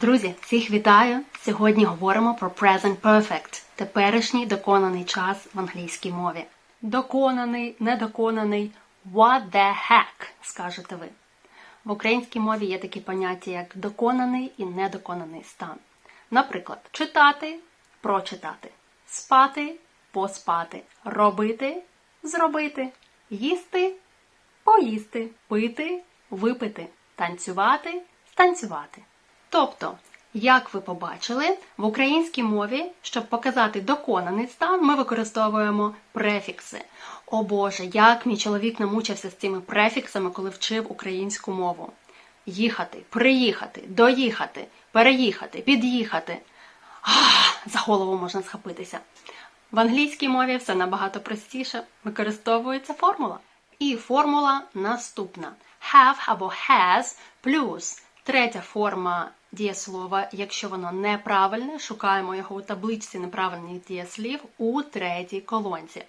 Друзі, всіх вітаю! Сьогодні говоримо про present perfect – теперішній доконаний час в англійській мові. Доконаний, недоконаний, what the heck, скажете ви. В українській мові є такі поняття, як доконаний і недоконаний стан. Наприклад, читати, прочитати, спати, поспати, робити, зробити, їсти, поїсти, пити, випити, танцювати, станцювати. Тобто, як ви побачили, в українській мові, щоб показати доконаний стан, ми використовуємо префікси. О Боже, як мій чоловік намучився з цими префіксами, коли вчив українську мову. Їхати, приїхати, доїхати, переїхати, під'їхати. За голову можна схопитися. В англійській мові все набагато простіше. Використовується формула. І формула наступна: have або has плюс третя форма дієслова. Якщо воно неправильне, шукаємо його у табличці неправильних дієслів у третій колонці.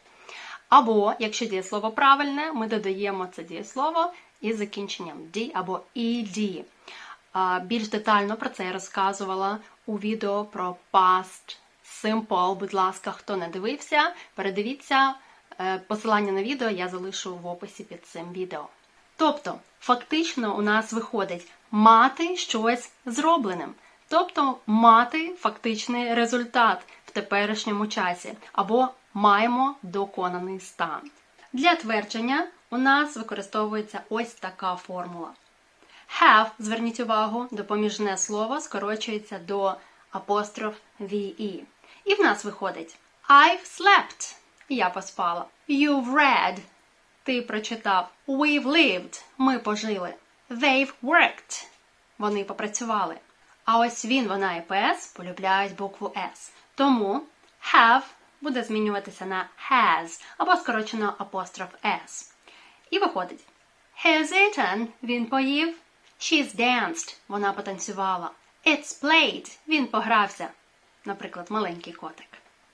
Або, якщо дієслово правильне, ми додаємо це дієслово із закінченням «d» або «ed». Більш детально про це я розказувала у відео про past simple. Будь ласка, хто не дивився, передивіться. Е, Посилання на відео я залишу в описі під цим відео. Тобто, фактично у нас виходить мати щось зробленим. Тобто мати фактичний результат в теперішньому часі, або маємо доконаний стан. Для твердження у нас використовується ось така формула. Have, зверніть увагу, допоміжне слово скорочується до апостроф VE. І в нас виходить I've slept. Я поспала. You've read. Ти прочитав. We've lived. Ми пожили. They've worked. Вони попрацювали. А ось він, вона і ПС полюбляють букву S. Тому have буде змінюватися на has або скорочено апостроф S. І виходить. He's eaten. Він поїв. She's danced. Вона потанцювала. It's played. Він погрався. Наприклад, маленький котик.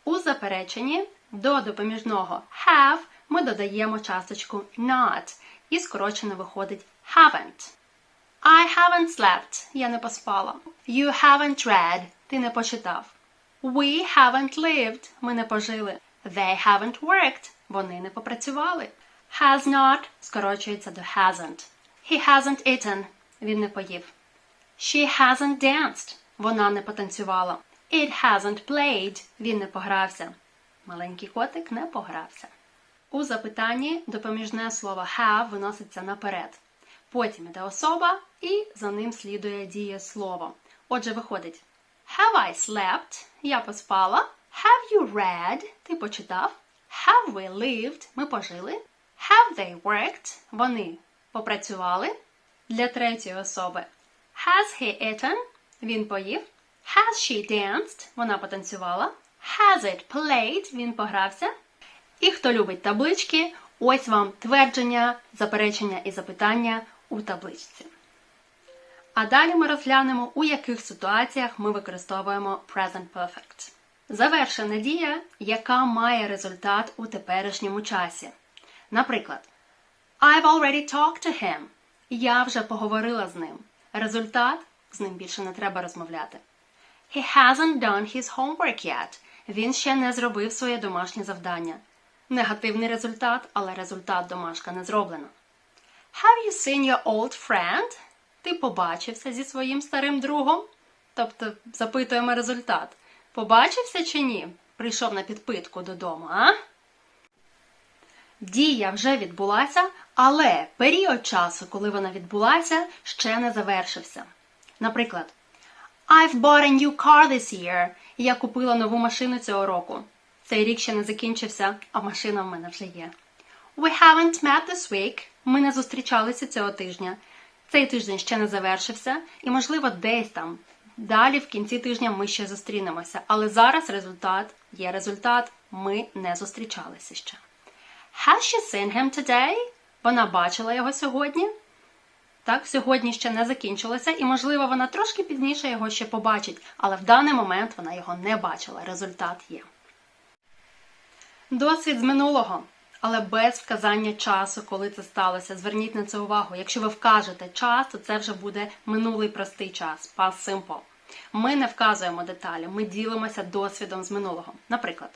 У запереченні до допоміжного have ми додаємо часточку not. І скорочено виходить haven't. I haven't slept. Я не поспала. You haven't read. Ти не почитав. We haven't lived. Ми не пожили. They haven't worked. Вони не попрацювали. Has not скорочується до hasn't. He hasn't eaten. Він не поїв. She hasn't danced. Вона не потанцювала. It hasn't played. Він не погрався. Маленький котик не погрався. У запитанні допоміжне слово have виноситься наперед. Потім іде особа і за ним слідує дієслово. Отже, виходить Have I slept? Я поспала. Have you read? Ти почитав. Have we lived? Ми пожили. Have they worked? Вони попрацювали. Для третьої особи Has he eaten? Він поїв. Has she danced? Вона потанцювала. Has it played? Він погрався. І хто любить таблички, ось вам твердження, заперечення і запитання у табличці. А далі ми розглянемо, у яких ситуаціях ми використовуємо present perfect. Завершена дія, яка має результат у теперішньому часі. Наприклад, I've already talked to him. Я вже поговорила з ним. Результат з ним більше не треба розмовляти. He hasn't done his homework yet. Він ще не зробив своє домашнє завдання. Негативний результат, але результат домашка не зроблено. Have you seen your old friend? Ти побачився зі своїм старим другом? Тобто запитуємо результат. Побачився чи ні? Прийшов на підпитку додому, а? Дія вже відбулася, але період часу, коли вона відбулася, ще не завершився. Наприклад, I've bought a new car this year. Я купила нову машину цього року. Цей рік ще не закінчився, а машина в мене вже є. We haven't met this week. Ми не зустрічалися цього тижня. Цей тиждень ще не завершився, і, можливо, десь там далі в кінці тижня ми ще зустрінемося. Але зараз результат є результат. Ми не зустрічалися ще. Has she seen him today? Вона бачила його сьогодні. Так, сьогодні ще не закінчилося, і, можливо, вона трошки пізніше його ще побачить, але в даний момент вона його не бачила. Результат є. Досвід з минулого, але без вказання часу, коли це сталося. Зверніть на це увагу. Якщо ви вкажете час, то це вже буде минулий простий час, past simple. Ми не вказуємо деталі, ми ділимося досвідом з минулого. Наприклад,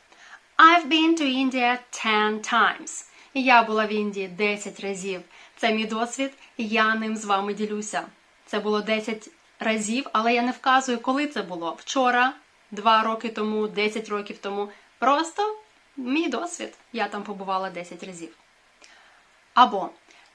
I've been to India 10 times. Я була в Індії 10 разів. Це мій досвід, я ним з вами ділюся. Це було 10 разів, але я не вказую, коли це було. Вчора, 2 роки тому, 10 років тому. Просто мій досвід. Я там побувала 10 разів. Або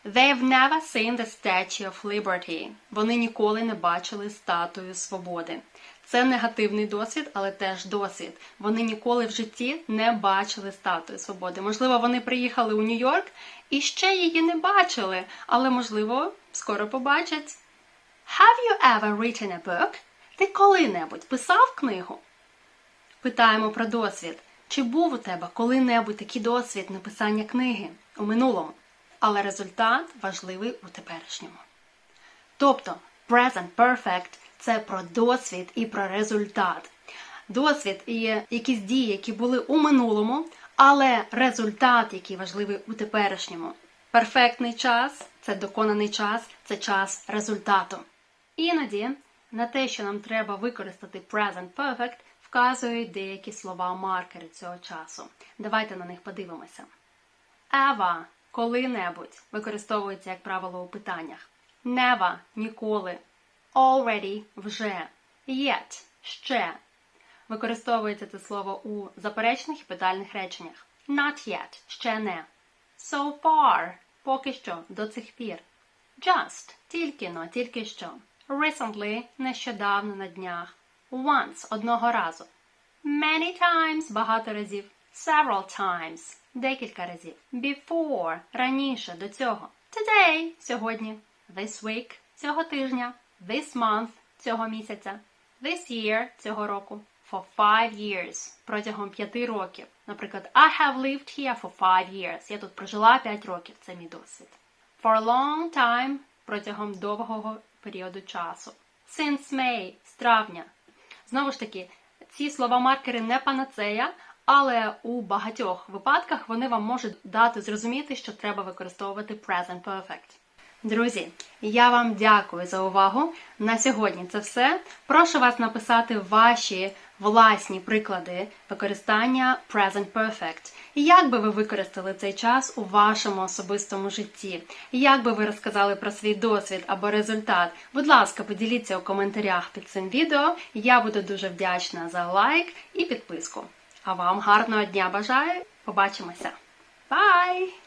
They've never seen the Statue of Liberty. Вони ніколи не бачили статую свободи. Це негативний досвід, але теж досвід. Вони ніколи в житті не бачили статую свободи. Можливо, вони приїхали у Нью-Йорк і ще її не бачили, але можливо, скоро побачать. Have you ever written a book? Ти коли-небудь писав книгу? Питаємо про досвід. Чи був у тебе коли-небудь такий досвід написання книги у минулому? Але результат важливий у теперішньому. Тобто, present perfect – це про досвід і про результат. Досвід і якісь дії, які були у минулому, але результат, який важливий у теперішньому. Перфектний час це доконаний час, це час результату. Іноді на те, що нам треба використати present perfect, вказують деякі слова-маркери цього часу. Давайте на них подивимося. Ever – коли-небудь використовується, як правило, у питаннях. Never – ніколи. Already – вже. Yet – ще. Використовується це слово у заперечних і питальних реченнях. Not yet – ще не. So far – поки що, до цих пір. Just – тільки но, тільки що. Recently – нещодавно на днях. Once – одного разу. Many times – багато разів. Several times – декілька разів. Before – раніше, до цього. Today – сьогодні. This week – цього тижня. This month – цього місяця. This year – цього року. For five years – протягом п'яти років. Наприклад, I have lived here for five years. Я тут прожила п'ять років. Це мій досвід. For a long time – протягом довгого періоду часу. Since May – з травня. Знову ж таки, ці слова-маркери не панацея, але у багатьох випадках вони вам можуть дати зрозуміти, що треба використовувати present perfect. Друзі, я вам дякую за увагу. На сьогодні це все. Прошу вас написати ваші власні приклади використання present perfect. Як би ви використали цей час у вашому особистому житті? Як би ви розказали про свій досвід або результат? Будь ласка, поділіться у коментарях під цим відео. Я буду дуже вдячна за лайк і підписку. А вам гарного дня бажаю! Побачимося! Бай!